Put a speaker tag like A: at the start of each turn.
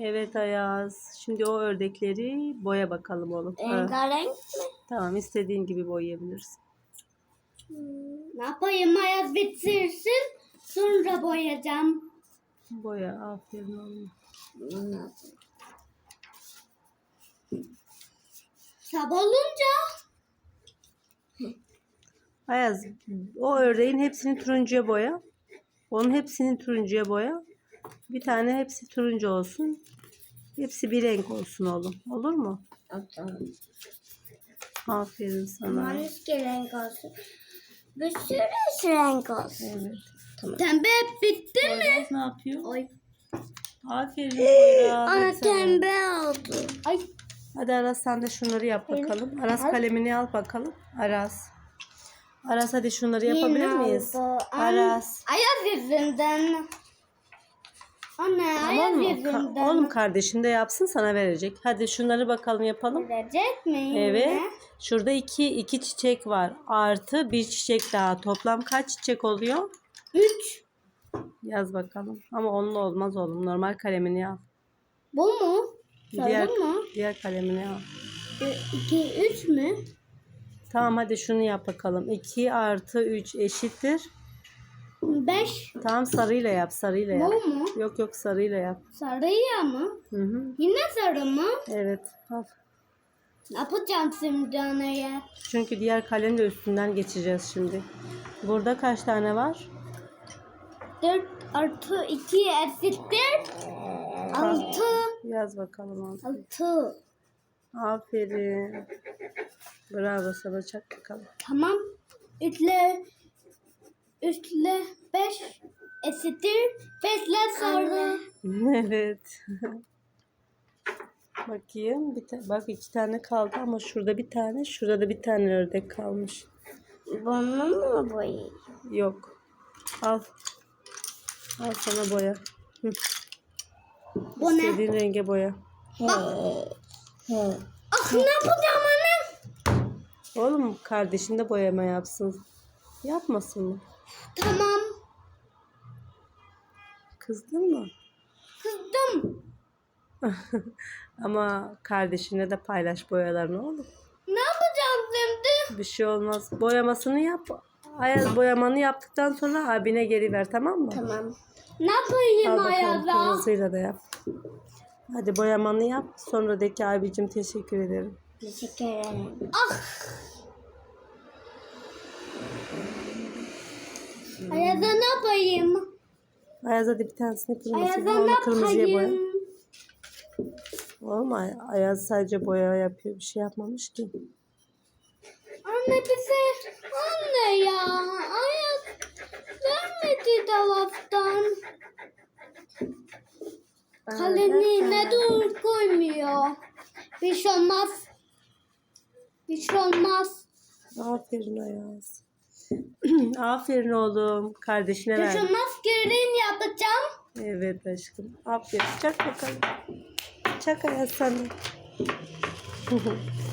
A: Evet Ayaz. Şimdi o ördekleri boya bakalım oğlum.
B: Rengarenk mi?
A: tamam istediğin gibi boyayabilirsin.
B: Ne yapayım Ayaz bitirsin. Sonra boyayacağım.
A: Boya aferin oğlum.
B: Sabah olunca
A: Ayaz o ördeğin hepsini turuncuya boya. Onun hepsini turuncuya boya. Bir tane hepsi turuncu olsun. Hepsi bir renk olsun oğlum. Olur mu? Aferin sana.
B: Manuski renk olsun. Bir sürü renk olsun.
A: Evet.
B: Pembe bitti mi?
A: Poyraz ne yapıyor?
B: Ay.
A: Aferin Poyraz.
B: Ana pembe oldu. Ay.
A: Hadi Aras sen de şunları yap bakalım. Aras kalemini al bakalım. Aras. Aras hadi şunları yapabilir miyiz? Aras.
B: Ayaz yüzünden. Anne
A: Tamam mı? Ka- Oğlum kardeşin de yapsın sana verecek. Hadi şunları bakalım yapalım.
B: Verecek mi?
A: Evet. Şurada iki, iki çiçek var. Artı bir çiçek daha. Toplam kaç çiçek oluyor?
B: Üç.
A: Yaz bakalım. Ama onunla olmaz oğlum. Normal kalemini al.
B: Bu mu?
A: Diğer,
B: mı?
A: diğer kalemini al.
B: E, iki, üç mü?
A: Tamam hadi şunu yap bakalım. 2 artı 3 eşittir.
B: Beş.
A: Tamam sarıyla yap sarıyla yap.
B: Bu mu?
A: Yok yok sarıyla yap.
B: Sarıya mı?
A: Hı hı.
B: Yine sarı mı?
A: Evet. Al.
B: Ne yapacağım şimdi anaya?
A: Çünkü diğer kalemi de üstünden geçeceğiz şimdi. Burada kaç tane var?
B: Dört artı iki eşittir. Altı.
A: Yaz bakalım. al.
B: Altı.
A: Aferin. Bravo sana çak bakalım.
B: Tamam. Üçle üçle beş eşittir. Beşle sarı.
A: evet. Bakayım. Bir ta- bak iki tane kaldı ama şurada bir tane, şurada da bir tane ördek kalmış.
B: Bunu mu boyayayım?
A: Yok. Al. Al sana boya. Hı.
B: Bu ne?
A: İstediğin renge boya.
B: Ah ne yapacağım anne?
A: Oğlum kardeşin de boyama yapsın. Yapmasın mı?
B: Tamam.
A: Kızdın mı?
B: Kızdım.
A: Ama kardeşine de paylaş boyalarını oğlum.
B: Ne yapacağım şimdi?
A: Bir şey olmaz. Boyamasını yap. Ayaz boyamanı yaptıktan sonra abine geri ver tamam mı?
B: Tamam. Ne yapayım Ayaz'a?
A: kırmızıyla da yap. Hadi boyamanı yap. Sonra de ki abicim teşekkür ederim.
B: Teşekkür ederim. Ah! Ayaz'a ne yapayım?
A: Ayaz hadi bir tanesini kırmızı.
B: Ayaz'a ne
A: Onu kırmızıya boya.
B: yapayım?
A: Oğlum Ay- Ayaz sadece boya yapıyor. Bir şey yapmamış ki.
B: Anne bize anne ya Ayaz vermedi dolaptan. Kalemi ne dur koymuyor. Bir şey olmaz. Bir şey olmaz.
A: Aferin Ayaz. Aferin oğlum. Kardeşine ver.
B: olmaz. Görün yapacağım.
A: Evet aşkım. Aferin. Çak bakalım. Çak Ayaz de.